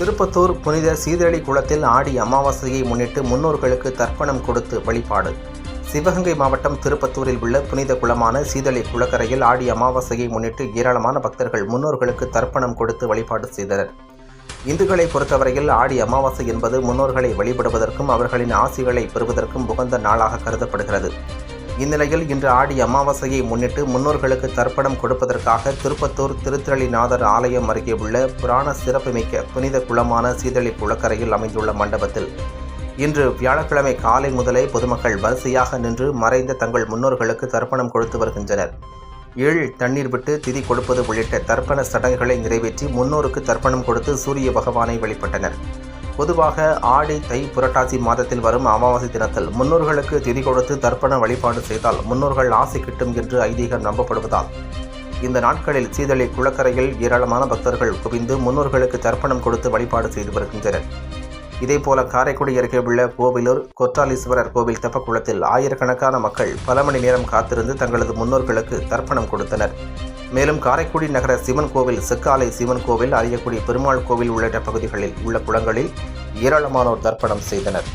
திருப்பத்தூர் புனித சீதளி குளத்தில் ஆடி அமாவாசையை முன்னிட்டு முன்னோர்களுக்கு தர்ப்பணம் கொடுத்து வழிபாடு. சிவகங்கை மாவட்டம் திருப்பத்தூரில் உள்ள புனித குளமான சீதளி குளக்கரையில் ஆடி அமாவாசையை முன்னிட்டு ஏராளமான பக்தர்கள் முன்னோர்களுக்கு தர்ப்பணம் கொடுத்து வழிபாடு செய்தனர். இந்துக்களை பொறுத்தவரையில் ஆடி அமாவாசை என்பது முன்னோர்களை வழிபடுவதற்கும் அவர்களின் ஆசிகளை பெறுவதற்கும் உகந்த நாளாக கருதப்படுகிறது. இந்நிலையில் இன்று ஆடி அமாவாசையை முன்னிட்டு முன்னோர்களுக்கு தர்ப்பணம் கொடுப்பதற்காக திருப்பத்தூர் திருத்தளிநாதர் ஆலயம் அருகே உள்ள புராண சிறப்புமிக்க புனித குளமான சீதளி குளக்கரையில் அமைந்துள்ள மண்டபத்தில் இன்று வியாழக்கிழமை காலை முதலே பொதுமக்கள் வரிசையாக நின்று மறைந்த தங்கள் முன்னோர்களுக்கு தர்ப்பணம் கொடுத்து வருகின்றனர். ஏழு தண்ணீர் விட்டு திதி கொடுப்பது உள்ளிட்ட தர்ப்பண சடங்குகளை நிறைவேற்றி முன்னோருக்கு தர்ப்பணம் கொடுத்து சூரிய பகவானை வழிபட்டனர். பொதுவாக ஆடி தை புரட்டாசி மாதத்தில் வரும் அமாவாசை தினத்தில் முன்னோர்களுக்கு திதி கொடுத்து தர்ப்பண வழிபாடு செய்தால் முன்னோர்கள் ஆசை கிட்டும் என்று ஐதீகம் நம்பப்படுவதால். இந்த நாட்களில் சீதளி குளக்கரையில் ஏராளமான பக்தர்கள் குவிந்து முன்னோர்களுக்கு தர்ப்பணம் கொடுத்து வழிபாடு செய்து வருகின்றனர். இதேபோல காரைக்குடி அருகே உள்ள கோவிலூர் கொத்தாலீஸ்வரர் கோவில் தெப்பக்குளத்தில் ஆயிரக்கணக்கான மக்கள் பல மணி நேரம் காத்திருந்து தங்களது முன்னோர்களுக்கு தர்ப்பணம் கொடுத்தனர். மேலும் காரைக்குடி நகர சிவன் கோவில் செக்காலை சிவன் கோவில் அரியக்குடி பெருமாள் கோவில் உள்ளிட்ட பகுதிகளில் உள்ள குளங்களில் ஏராளமானோர் தர்ப்பணம் செய்தனர்.